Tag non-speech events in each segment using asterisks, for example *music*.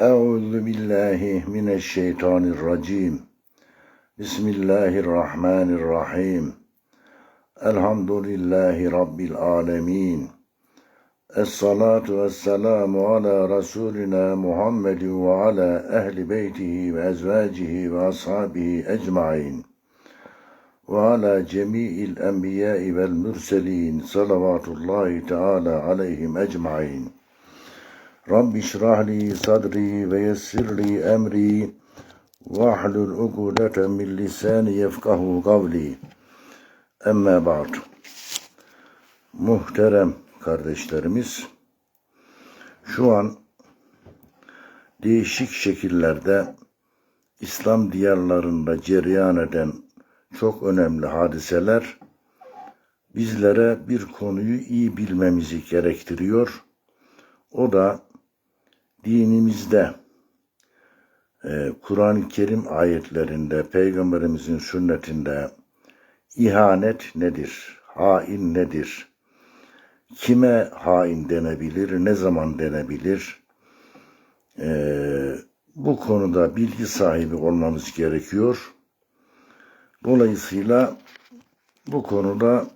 Euzu billahi mineşşeytanirracim. Bismillahirrahmanirrahim. Elhamdülillahi Rabbil alemin. Es-salatu vesselamu ala Resulina Muhammedin ve ala ehli beytihi ve ezvacihi ve ashabihi ecmain. Ve ala cemi'il enbiyai vel mürselin salavatullahi teala aleyhim ecmain. Rabbi şrah li sadri ve yessir li emri vahlul ukudeten min lisani yefkahu kavli. Emme ba'd. Muhterem kardeşlerimiz, şu an değişik şekillerde İslam diyarlarında cereyan eden çok önemli hadiseler bizlere bir konuyu iyi bilmemizi gerektiriyor. O da dinimizde e, Kur'an-ı Kerim ayetlerinde, Peygamberimizin sünnetinde ihanet nedir, hain nedir, kime hain denebilir, ne zaman denebilir, e, bu konuda bilgi sahibi olmamız gerekiyor. Dolayısıyla bu konuda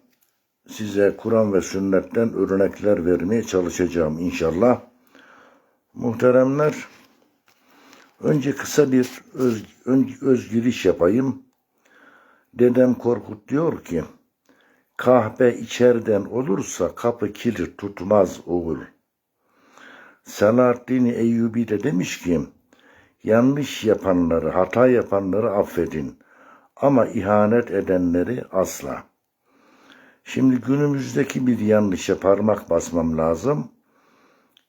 size Kur'an ve sünnetten örnekler vermeye çalışacağım inşallah. Muhteremler, önce kısa bir öz, ön, öz giriş yapayım. Dedem Korkut diyor ki, kahpe içeriden olursa kapı kilit tutmaz oğul. Selahaddin Eyyubi de demiş ki, yanlış yapanları, hata yapanları affedin ama ihanet edenleri asla. Şimdi günümüzdeki bir yanlışa parmak basmam lazım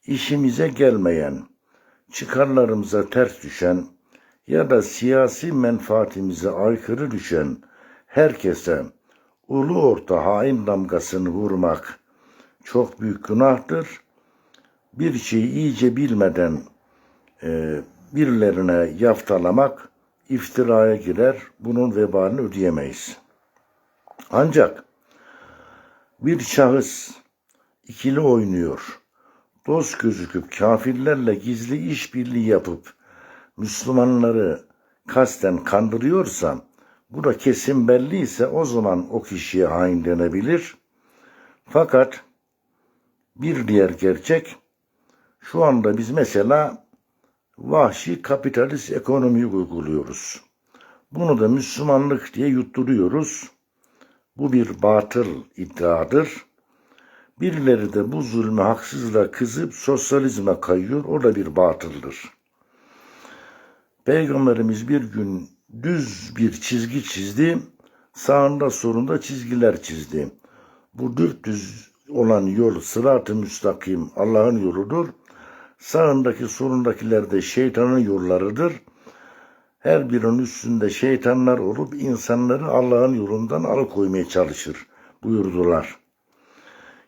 işimize gelmeyen, çıkarlarımıza ters düşen ya da siyasi menfaatimize aykırı düşen herkese ulu orta hain damgasını vurmak çok büyük günahtır. Bir şeyi iyice bilmeden e, birilerine yaftalamak iftiraya girer. Bunun vebalini ödeyemeyiz. Ancak bir şahıs ikili oynuyor dost gözüküp kafirlerle gizli işbirliği yapıp Müslümanları kasten kandırıyorsa bu da kesin belliyse o zaman o kişiye hain denebilir. Fakat bir diğer gerçek şu anda biz mesela vahşi kapitalist ekonomiyi uyguluyoruz. Bunu da Müslümanlık diye yutturuyoruz. Bu bir batıl iddiadır. Birileri de bu zulme haksızla kızıp sosyalizme kayıyor. O da bir batıldır. Peygamberimiz bir gün düz bir çizgi çizdi. Sağında solunda çizgiler çizdi. Bu düz olan yol sırat-ı müstakim Allah'ın yoludur. Sağındaki solundakiler de şeytanın yollarıdır. Her birinin üstünde şeytanlar olup insanları Allah'ın yolundan alıkoymaya çalışır buyurdular.''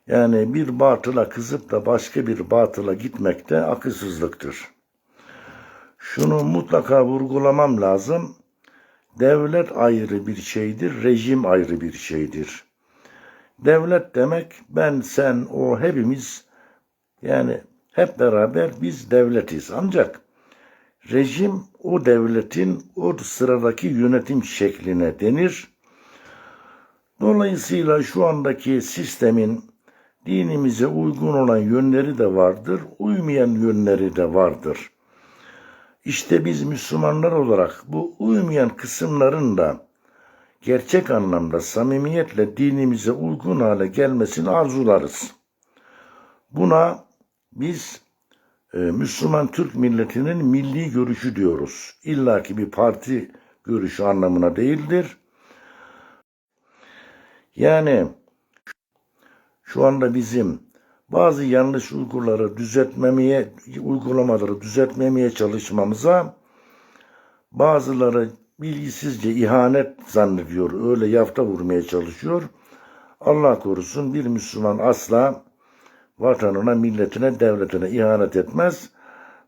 Yani bir batıla kızıp da başka bir batıla gitmek de akılsızlıktır. Şunu mutlaka vurgulamam lazım. Devlet ayrı bir şeydir, rejim ayrı bir şeydir. Devlet demek ben, sen, o hepimiz yani hep beraber biz devletiz. Ancak rejim o devletin o sıradaki yönetim şekline denir. Dolayısıyla şu andaki sistemin dinimize uygun olan yönleri de vardır, uymayan yönleri de vardır. İşte biz Müslümanlar olarak bu uymayan kısımların da gerçek anlamda samimiyetle dinimize uygun hale gelmesini arzularız. Buna biz e, Müslüman Türk milletinin milli görüşü diyoruz. İlla ki bir parti görüşü anlamına değildir. Yani şu anda bizim bazı yanlış uyguları düzeltmemeye, uygulamaları düzeltmemeye çalışmamıza bazıları bilgisizce ihanet zannediyor. Öyle yafta vurmaya çalışıyor. Allah korusun bir Müslüman asla vatanına, milletine, devletine ihanet etmez.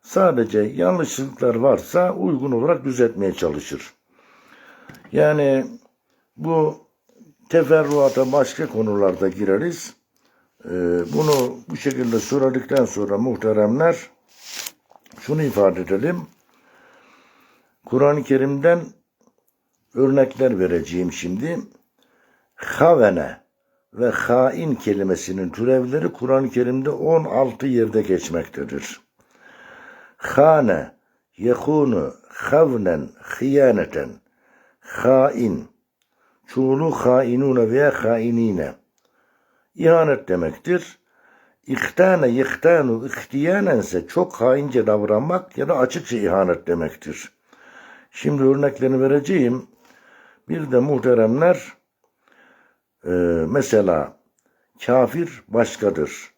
Sadece yanlışlıklar varsa uygun olarak düzeltmeye çalışır. Yani bu teferruata başka konularda gireriz. Ee, bunu bu şekilde söyledikten sonra muhteremler şunu ifade edelim. Kur'an-ı Kerim'den örnekler vereceğim şimdi. Havene ve hain kelimesinin türevleri Kur'an-ı Kerim'de 16 yerde geçmektedir. Hane, yekunu, havnen, hıyaneten, hain, çoğulu hainune veya hainine. İhanet demektir. İhtane, yihtanu, ihtiyanen ise çok haince davranmak ya da açıkça ihanet demektir. Şimdi örneklerini vereceğim. Bir de muhteremler e, mesela kafir başkadır.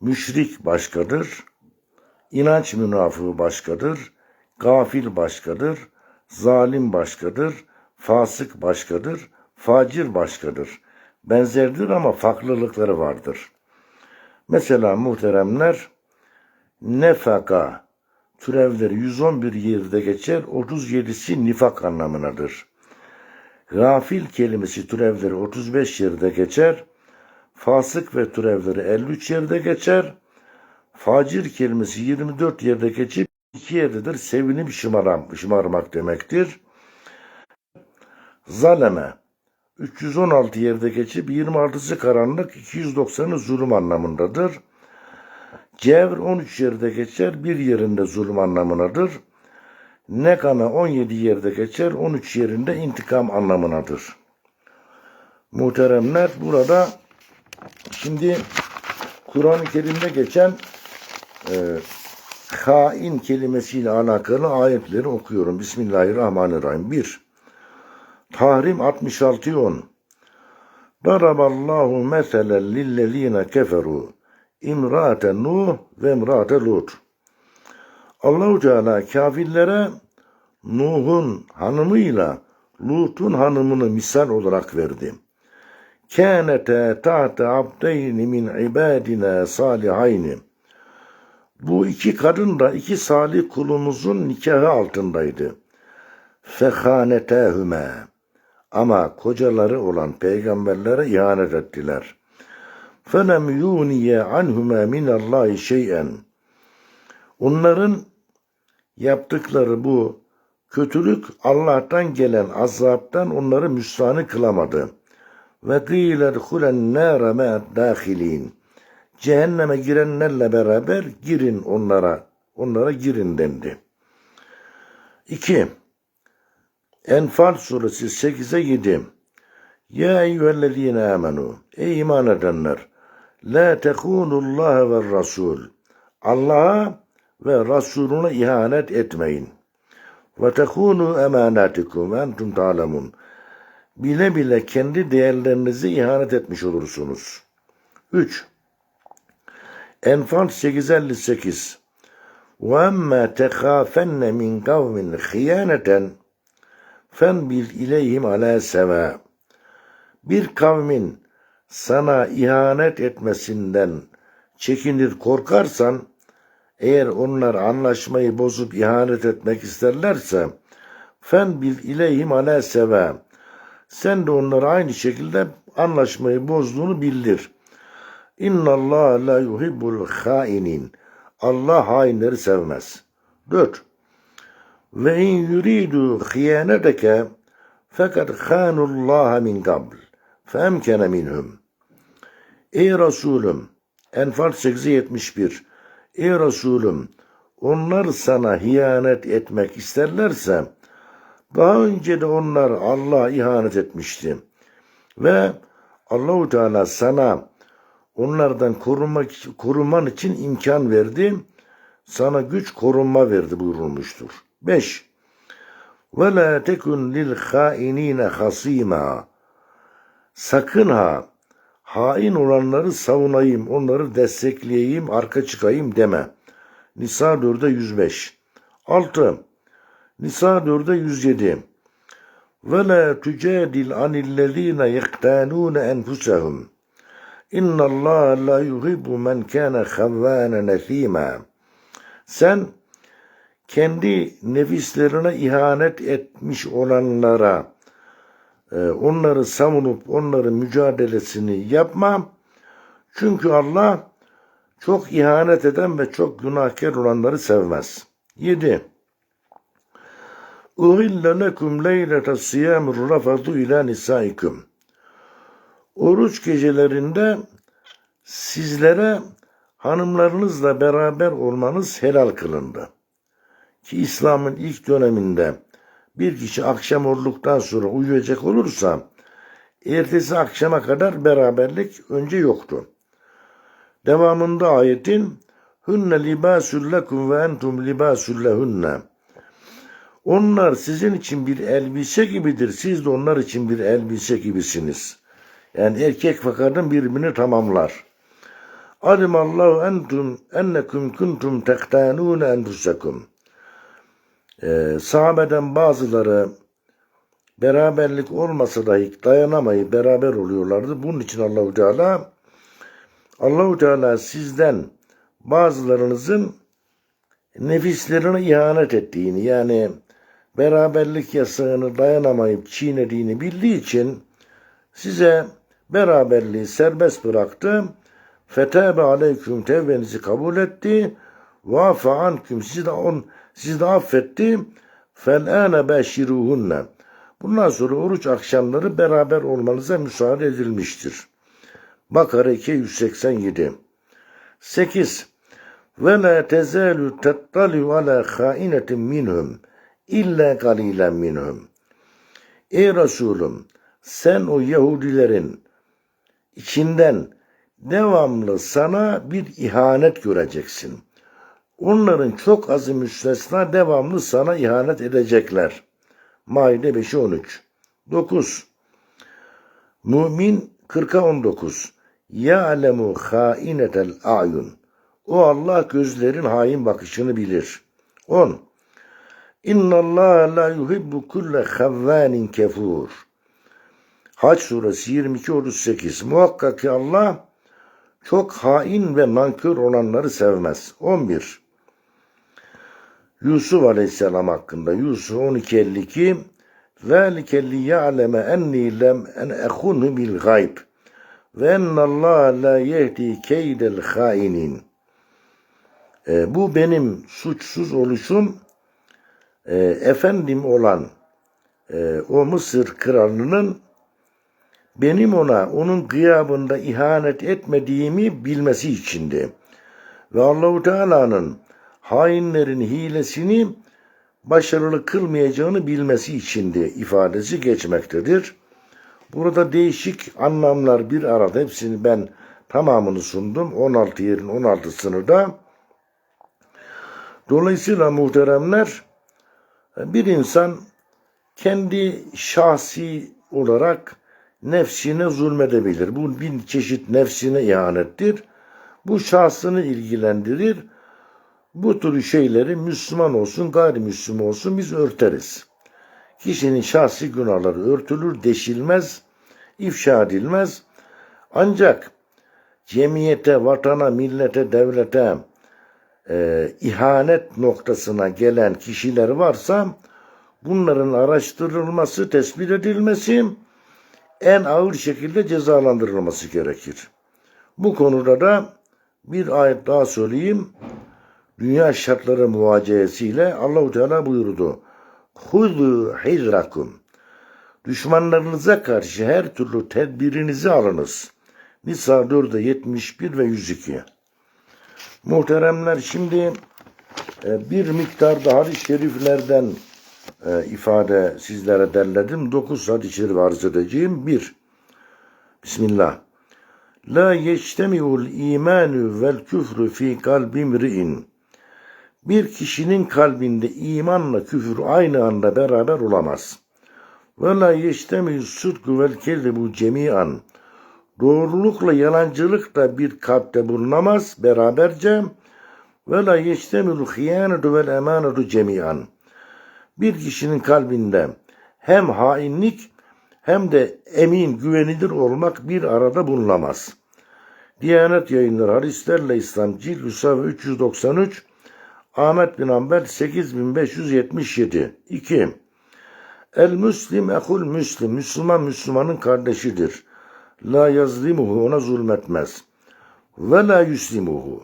Müşrik başkadır. inanç münafığı başkadır. Gafil başkadır. Zalim başkadır. Fasık başkadır. Facir başkadır. Benzerdir ama farklılıkları vardır. Mesela muhteremler nefaka türevleri 111 yerde geçer, 37'si nifak anlamınadır. Gafil kelimesi türevleri 35 yerde geçer, fasık ve türevleri 53 yerde geçer, facir kelimesi 24 yerde geçip iki yerdedir sevinip şımaram, şımarmak demektir. Zaleme 316 yerde geçip 26'sı karanlık 290'ı zulüm anlamındadır. Cevr 13 yerde geçer, bir yerinde zulüm anlamınadır. Nekana 17 yerde geçer, 13 yerinde intikam anlamınadır. Muhteremler burada şimdi Kur'an-ı Kerim'de geçen e, hain kelimesiyle alakalı ayetleri okuyorum. Bismillahirrahmanirrahim. 1. Tahrim 66 10. Daraballahu meselen lillezine keferu imraate Nuh ve imraate Lut. Allahu Teala kafirlere Nuh'un hanımıyla Lut'un hanımını misal olarak verdi. Kânete tahte abdeyni min ibadina salihayni. Bu iki kadın da iki salih kulumuzun nikahı altındaydı. Fehanetehüme. Ama kocaları olan peygamberlere ihanet ettiler. فَلَمْ يُغْنِيَ عَنْهُمَا مِنَ اللّٰهِ شَيْئًا Onların yaptıkları bu kötülük Allah'tan gelen azaptan onları müstahni kılamadı. Ve kıyler hulen nâre me'at dâhilîn. Cehenneme girenlerle beraber girin onlara. Onlara girin dendi. 2. Enfal suresi 8'e 7. Ya eyyühellezine amenu. Ey iman edenler. La tekunullah ve rasul. Allah'a ve Resulüne ihanet etmeyin. Ve tekunu emanatikum ve entum ta'lemun. Bile bile kendi değerlerinizi ihanet etmiş olursunuz. 3. Enfal 858 وَاَمَّا تَخَافَنَّ مِنْ قَوْمٍ خِيَانَةً Fenbil ileyhim ala seva. Bir kavmin sana ihanet etmesinden çekinir korkarsan eğer onlar anlaşmayı bozup ihanet etmek isterlerse fen bil ileyhim ala seva. Sen de onlara aynı şekilde anlaşmayı bozduğunu bildir. İnna Allah la yuhibbul hainin. Allah hainleri sevmez. 4. Ve in yuridu hiyaneteke fakat khanullaha min qabl. Femkene minhum. Ey Resulüm, Enfal 871. Ey Resulüm, onlar sana hiyanet etmek isterlerse, daha önce de onlar Allah ihanet etmişti. Ve Allahu Teala sana onlardan korumak, koruman için imkan verdi. Sana güç korunma verdi buyurulmuştur. 5. Ve la tekun lil hainine hasima. Sakın ha hain olanları savunayım, onları destekleyeyim, arka çıkayım deme. Nisa 4'e 105. 6. Nisa 4'e 107. Ve la tücadil anillezine yektanune enfusehum. İnna Allah la yuhibbu men kana havvana nefima. Sen kendi nefislerine ihanet etmiş olanlara e, onları savunup onların mücadelesini yapma. Çünkü Allah çok ihanet eden ve çok günahkar olanları sevmez. 7. Uhille lekum leylete siyamur rafadu ila nisaikum. Oruç gecelerinde sizlere hanımlarınızla beraber olmanız helal kılındı. Ki İslam'ın ilk döneminde bir kişi akşam olduktan sonra uyuyacak olursa ertesi akşama kadar beraberlik önce yoktu. Devamında ayetin Hünne libâsül lekum ve entum libâsül lehünne. Onlar sizin için bir elbise gibidir. Siz de onlar için bir elbise gibisiniz. Yani erkek ve kadın birbirini tamamlar. Alimallahu entum ennekum kuntum tektanun enfusakum. Ee, sahabeden bazıları beraberlik olmasa dahi dayanamayıp beraber oluyorlardı. Bunun için Allahu Teala Allahu Teala sizden bazılarınızın nefislerine ihanet ettiğini yani beraberlik yasağını dayanamayıp çiğnediğini bildiği için size beraberliği serbest bıraktı. Fetebe aleyküm tevbenizi kabul etti. Vafa anküm sizi de, on, sizi de affetti. Fel'ane beşiruhunne. Bundan sonra oruç akşamları beraber olmanıza müsaade edilmiştir. Bakara 287 8. Ve la tezalu tettaliu ala hainetin minhum illa galilen minhum. Ey Resulüm sen o Yahudilerin içinden devamlı sana bir ihanet göreceksin. Onların çok azı müstesna devamlı sana ihanet edecekler. Maide 5'e 13. 9. Mümin 40'a 19. Ya'lemu hainetel a'yun. O Allah gözlerin hain bakışını bilir. 10. İnna Allah la yuhibbu kulle havvanin kefur. Haç suresi 22 38. Muhakkak ki Allah çok hain ve nankör olanları sevmez. 11. Yusuf Aleyhisselam hakkında Yusuf 12.52 ذَٰلِكَ لِيَعْلَمَ اَنِّي لَمْ اَنْ اَخُنْهُ بِالْغَيْبِ وَاَنَّ اللّٰهَ لَا يَهْدِي كَيْدَ الْخَائِنِينَ e, Bu benim suçsuz oluşum e, efendim olan e, o Mısır kralının benim ona onun gıyabında ihanet etmediğimi bilmesi içindi. Ve Allahu Teala'nın hainlerin hilesini başarılı kılmayacağını bilmesi içindi ifadesi geçmektedir. Burada değişik anlamlar bir arada hepsini ben tamamını sundum. 16 yerin 16'sını da. Dolayısıyla muhteremler bir insan kendi şahsi olarak nefsine zulmedebilir. Bu bir çeşit nefsine ihanettir. Bu şahsını ilgilendirir. Bu tür şeyleri Müslüman olsun, gayrimüslim olsun biz örteriz. Kişinin şahsi günahları örtülür, deşilmez, ifşa edilmez. Ancak cemiyete, vatana, millete, devlete e, ihanet noktasına gelen kişiler varsa bunların araştırılması, tespit edilmesi, en ağır şekilde cezalandırılması gerekir. Bu konuda da bir ayet daha söyleyeyim. Dünya şartları muvaciyesiyle Allahu Teala buyurdu. Hudu hizrakum. Düşmanlarınıza karşı her türlü tedbirinizi alınız. Nisa 4'e 71 ve 102. Muhteremler şimdi e, bir miktar da hadis-i şeriflerden e, ifade sizlere derledim. Dokuz hadis-i şerif arz edeceğim. Bir, Bismillah. La yeçtemiul imanu vel küfrü fi kalbi mri'in. Bir kişinin kalbinde imanla küfür aynı anda beraber olamaz. Ve la yeçtemiul sıdkü vel kezibu cemiyan. Doğrulukla yalancılık da bir kalpte bulunamaz beraberce. Ve la yeçtemiul hıyanetu vel emanetu cemiyan. Bir kişinin kalbinde hem hainlik hem de emin, güvenilir olmak bir arada bulunamaz. Diyanet yayınları hadislerle İslam Cilt Hüsav 393 Ahmet bin Ambel 8577 2. El Müslim ehul Müslim Müslüman Müslümanın kardeşidir. La yazlimuhu ona zulmetmez. Ve la yuslimuhu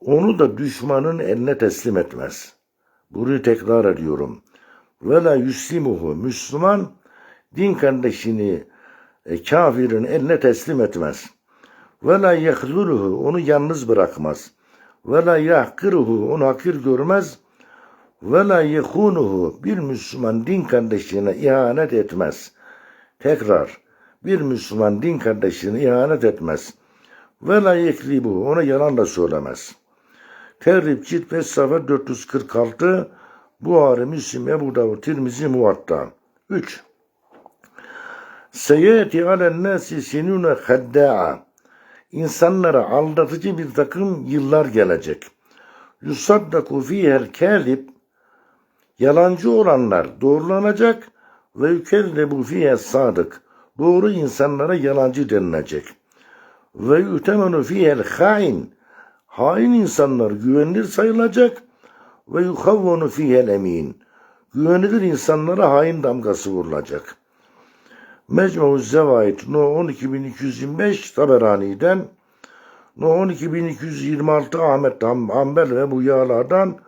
onu da düşmanın eline teslim etmez. Bunu tekrar ediyorum. Ve la yuslimuhu. Müslüman din kardeşini e, kafirin eline teslim etmez. Ve la yehzuluhu. Onu yalnız bırakmaz. Ve la yahkiruhu. Onu hakir görmez. Ve la yekunuhu. Bir Müslüman din kardeşine ihanet etmez. Tekrar. Bir Müslüman din kardeşine ihanet etmez. Ve la yeklibu. Ona yalan da söylemez. Terrib cilt ve sayfa 446 Buhari, Müslim, Ebu Davud, Tirmizi, Muvatta. 3. Seyeti alen nasi sinune hadda'a. İnsanlara aldatıcı bir takım yıllar gelecek. Yusaddaku fihel kelib. Yalancı olanlar doğrulanacak ve yükellebu fihe sadık. Doğru insanlara yalancı denilecek. Ve yutemenu fihel hain. Hain insanlar güvenilir sayılacak ve yukavvunu fihel emin. Güvenilir insanlara hain damgası vurulacak. Mecmu Zevaid No 12225 Taberani'den No 12226 Ahmet Hanbel ve bu yağlardan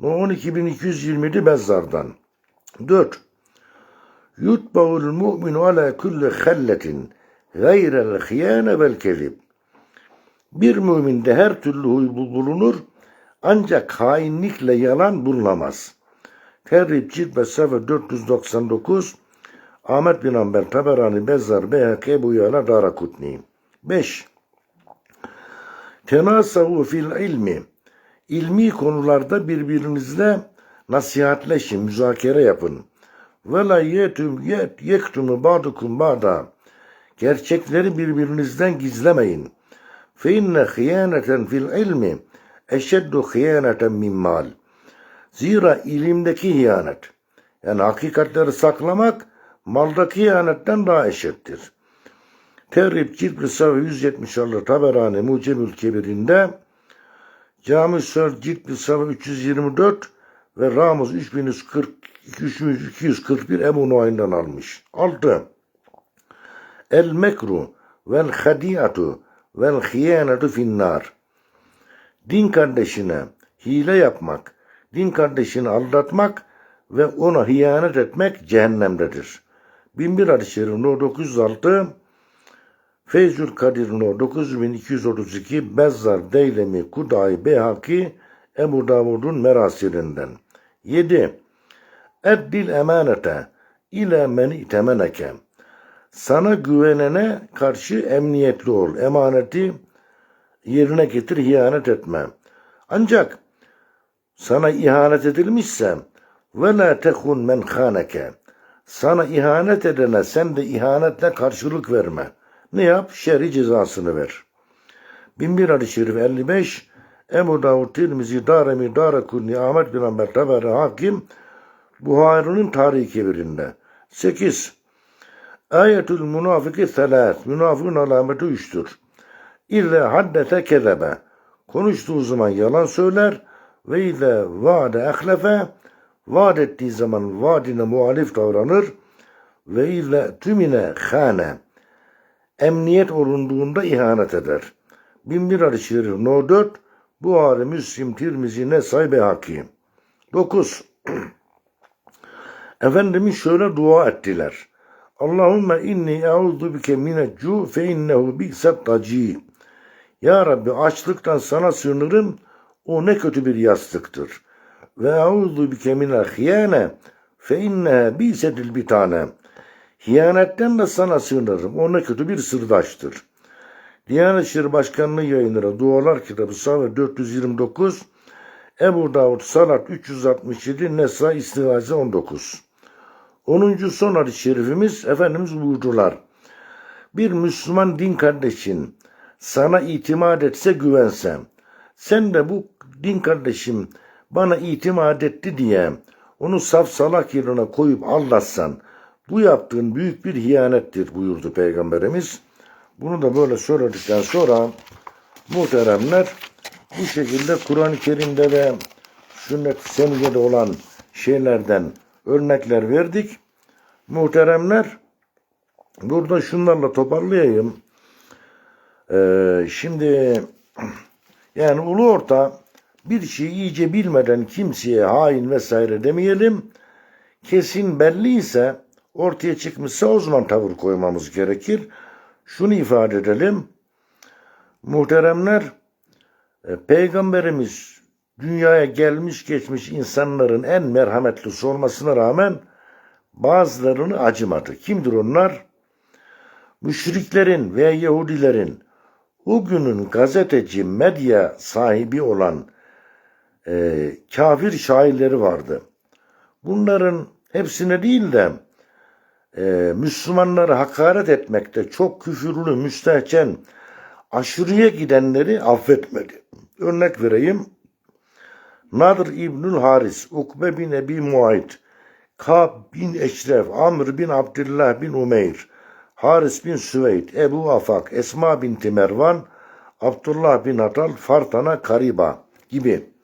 No 12227 Bezzar'dan 4. Yutba'ul mu'minu ala kulli halletin gayrel hıyane vel kezib. Bir müminde her türlü huy bu- bulunur ancak hainlikle yalan bulunamaz. Terrib ve Sayfa 499 Ahmet bin Amber Taberani Bezzar Beyhak Ebu Yala Darakutni 5. Tenasavu fil ilmi ilmi konularda birbirinizle nasihatleşin, müzakere yapın. Ve la yetum yet yektumu ba'dukum ba'da. Gerçekleri birbirinizden gizlemeyin. Fe inne hıyaneten fil ilmi eşeddu hıyaneten min mal. Zira ilimdeki hiyanet, yani hakikatleri saklamak, maldaki hiyanetten daha eşittir. Terrib Cilt Risale 176 Taberani Mucemül Kebir'inde Cami Sör Cilt Risale 324 ve Ramuz 3140 241 Ebu Nuayn'dan almış. 6. El mekru vel hadiyatu vel hiyanetu finnar. Din kardeşine hile yapmak, din kardeşini aldatmak ve ona hıyanet etmek cehennemdedir. 1001 hadis-i şerif no 906 Feyzül Kadir no 9232 Bezzar Deylemi Kuday Beyhaki Ebu Davud'un merasilinden. 7. Eddil emanete ile men itemeneke. Sana güvenene karşı emniyetli ol. Emaneti yerine getir, ihanet etme. Ancak sana ihanet edilmişse ve la tekun men khaneke. Sana ihanet edene sen de ihanetle karşılık verme. Ne yap? Şer'i cezasını ver. 1001 hadis-i şerif 55 Ebu Davud, Tirmizi, Daremi, Darakunni, Ahmet bin Amber, Taberi, Hakim, Buhari'nin tarihi kebirinde. 8. Ayetül münafiki selat. Münafığın alameti üçtür. İlle haddete kezebe. Konuştuğu zaman yalan söyler ve ile vaade ehlefe. Vaat ettiği zaman vaadine muhalif davranır ve ile tümine hane. Emniyet olunduğunda ihanet eder. 1001 hadis-i şerif no 4 Buhari, Müslim, Tirmizi, Nesai, Beyhaki. 9. *clears throat* Efendimiz şöyle dua ettiler. Allahümme inni eûzu bike mineccu fe innehu bi'set taci. Ya Rabbi açlıktan sana sığınırım. O ne kötü bir yastıktır. Ve eûzu bike minel hiyane fe inneha bi'setil bitane. Hiyanetten de sana sığınırım. O ne kötü bir sırdaştır. Diyanet İşleri Başkanlığı yayınları Dualar Kitabı sayfa 429 Ebu Davud Salat 367 Nesa İstigaze 19 10. son hadis-i şerifimiz Efendimiz buyurdular. Bir Müslüman din kardeşin sana itimat etse güvense, sen de bu din kardeşim bana itimat etti diye onu saf salak yerine koyup aldatsan, bu yaptığın büyük bir hiyanettir buyurdu Peygamberimiz. Bunu da böyle söyledikten sonra muhteremler bu şekilde Kur'an-ı Kerim'de ve sünnet-i seniyede olan şeylerden örnekler verdik. Muhteremler burada şunlarla toparlayayım. Ee, şimdi yani ulu orta bir şeyi iyice bilmeden kimseye hain vesaire demeyelim. Kesin belliyse ortaya çıkmışsa o zaman tavır koymamız gerekir. Şunu ifade edelim. Muhteremler e, Peygamberimiz dünyaya gelmiş geçmiş insanların en merhametlisi olmasına rağmen bazılarını acımadı. Kimdir onlar? Müşriklerin ve Yahudilerin o günün gazeteci, medya sahibi olan e, kafir şairleri vardı. Bunların hepsine değil de e, Müslümanları hakaret etmekte çok küfürlü, müstehcen, aşırıya gidenleri affetmedi. Örnek vereyim. Nadir İbnül Haris, Ukbe bin Ebi Muayt, Kab bin Eşref, Amr bin Abdullah bin Umeyr, Haris bin Süveyd, Ebu Afak, Esma bin Mervan, Abdullah bin Atal, Fartana Kariba gibi.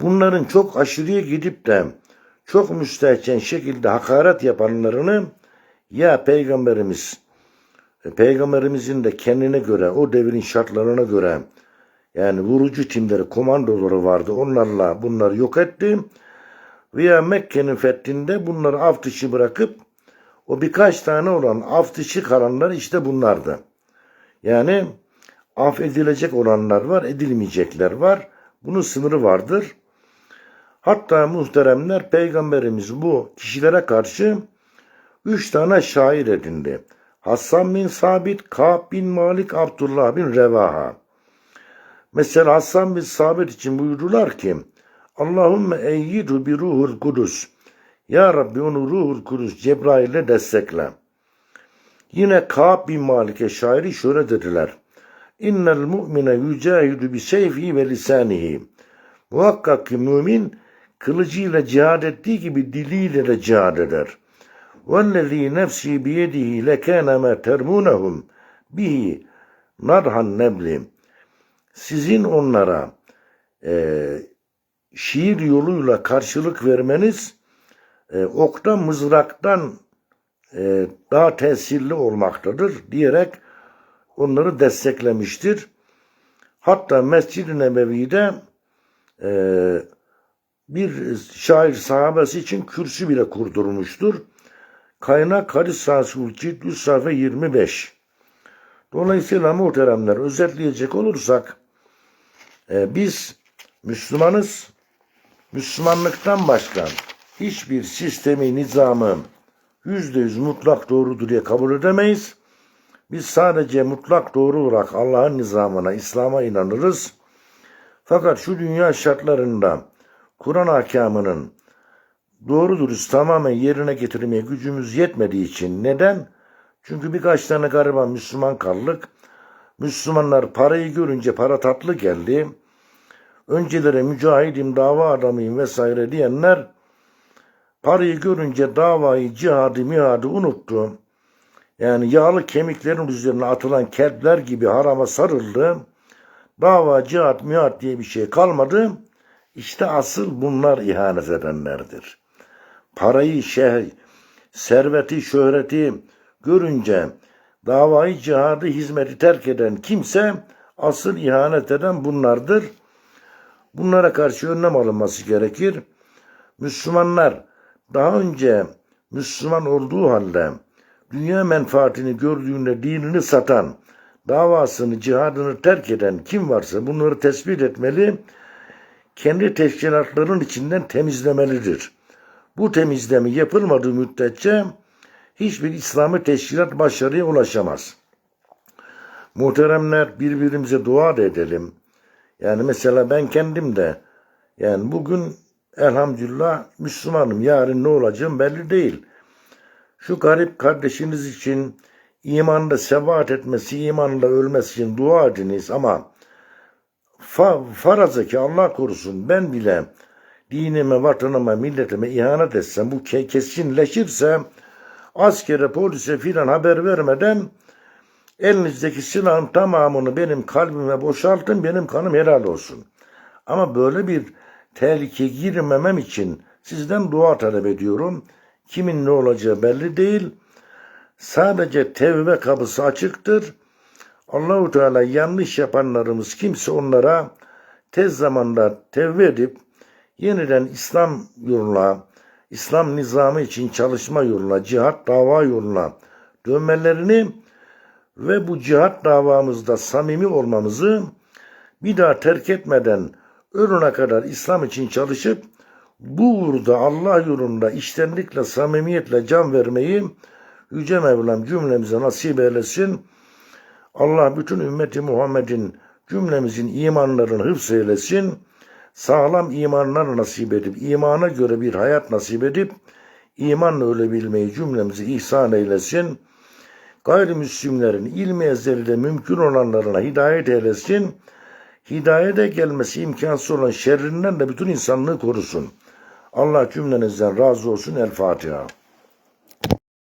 Bunların çok aşırıya gidip de çok müstehcen şekilde hakaret yapanlarını ya Peygamberimiz e, Peygamberimizin de kendine göre o devrin şartlarına göre yani vurucu timleri, komandoları vardı. Onlarla bunları yok etti. Veya Mekke'nin fethinde bunları af dışı bırakıp o birkaç tane olan af dışı kalanlar işte bunlardı. Yani af edilecek olanlar var, edilmeyecekler var. Bunun sınırı vardır. Hatta muhteremler peygamberimiz bu kişilere karşı üç tane şair edindi. Hassan bin Sabit, Ka'b bin Malik, Abdullah bin Revaha. Mesela Hassan bin Sabit için buyurdular ki Allahümme eyyidu bi ruhul kudüs. Ya Rabbi onu ruhul kudüs Cebrail'le destekle. Yine Ka'b bin Malik'e şairi şöyle dediler. İnnel mu'mine yücahidu bi seyfi ve lisanihi. Muhakkak ki mümin kılıcıyla cihad ettiği gibi diliyle de cihad eder. وَالَّذ۪ي نَفْسِي بِيَدِهِ لَكَانَ مَا تَرْمُونَهُمْ بِهِ نَرْحًا نَبْلِ Sizin onlara e, şiir yoluyla karşılık vermeniz e, okta mızraktan e, daha tesirli olmaktadır diyerek onları desteklemiştir. Hatta Mescid-i Nebevi'de e, bir şair sahabesi için kürsü bile kurdurmuştur. Kaynak Hadis Sahası Cilt 100 sayfa 25. Dolayısıyla muhteremler özetleyecek olursak e, biz Müslümanız. Müslümanlıktan başka hiçbir sistemi, nizamı yüzde yüz mutlak doğrudur diye kabul edemeyiz. Biz sadece mutlak doğru olarak Allah'ın nizamına, İslam'a inanırız. Fakat şu dünya şartlarında Kur'an ahkamının doğru dürüst tamamen yerine getirmeye gücümüz yetmediği için neden? Çünkü birkaç tane gariban Müslüman kaldık. Müslümanlar parayı görünce para tatlı geldi. Öncelere mücahidim, dava adamıyım vesaire diyenler parayı görünce davayı, cihadı, mihadı unuttu. Yani yağlı kemiklerin üzerine atılan kelpler gibi harama sarıldı. Dava, cihat, mihat diye bir şey kalmadı. İşte asıl bunlar ihanet edenlerdir. Parayı, şeh, serveti, şöhreti görünce davayı, cihadı, hizmeti terk eden kimse asıl ihanet eden bunlardır. Bunlara karşı önlem alınması gerekir. Müslümanlar daha önce Müslüman olduğu halde dünya menfaatini gördüğünde dinini satan, davasını, cihadını terk eden kim varsa bunları tespit etmeli, kendi teşkilatlarının içinden temizlemelidir. Bu temizleme yapılmadığı müddetçe hiçbir İslami teşkilat başarıya ulaşamaz. Muhteremler birbirimize dua edelim. Yani mesela ben kendim de yani bugün elhamdülillah Müslümanım. Yarın ne olacağım belli değil. Şu garip kardeşiniz için imanda sebat etmesi, imanla ölmesi için dua ediniz ama fa, faraza ki Allah korusun ben bile dinime, vatanıma, milletime ihanet etsem, bu kesinleşirse askere, polise filan haber vermeden elinizdeki silahın tamamını benim kalbime boşaltın, benim kanım helal olsun. Ama böyle bir tehlike girmemem için sizden dua talep ediyorum. Kimin ne olacağı belli değil. Sadece tevbe kapısı açıktır. Allahu Teala yanlış yapanlarımız kimse onlara tez zamanda tevbe edip yeniden İslam yoluna, İslam nizamı için çalışma yoluna, cihat dava yoluna dönmelerini ve bu cihat davamızda samimi olmamızı bir daha terk etmeden ölüne kadar İslam için çalışıp bu uğurda Allah yolunda iştenlikle, samimiyetle can vermeyi Yüce Mevlam cümlemize nasip eylesin. Allah bütün ümmeti Muhammed'in cümlemizin imanlarını hıfz eylesin. Sağlam imanlar nasip edip, imana göre bir hayat nasip edip, imanla ölebilmeyi cümlemize ihsan eylesin. Gayrimüslimlerin ilmi ezelide mümkün olanlarına hidayet eylesin. Hidayete gelmesi imkansız olan şerrinden de bütün insanlığı korusun. Allah cümlenizden razı olsun. El Fatiha.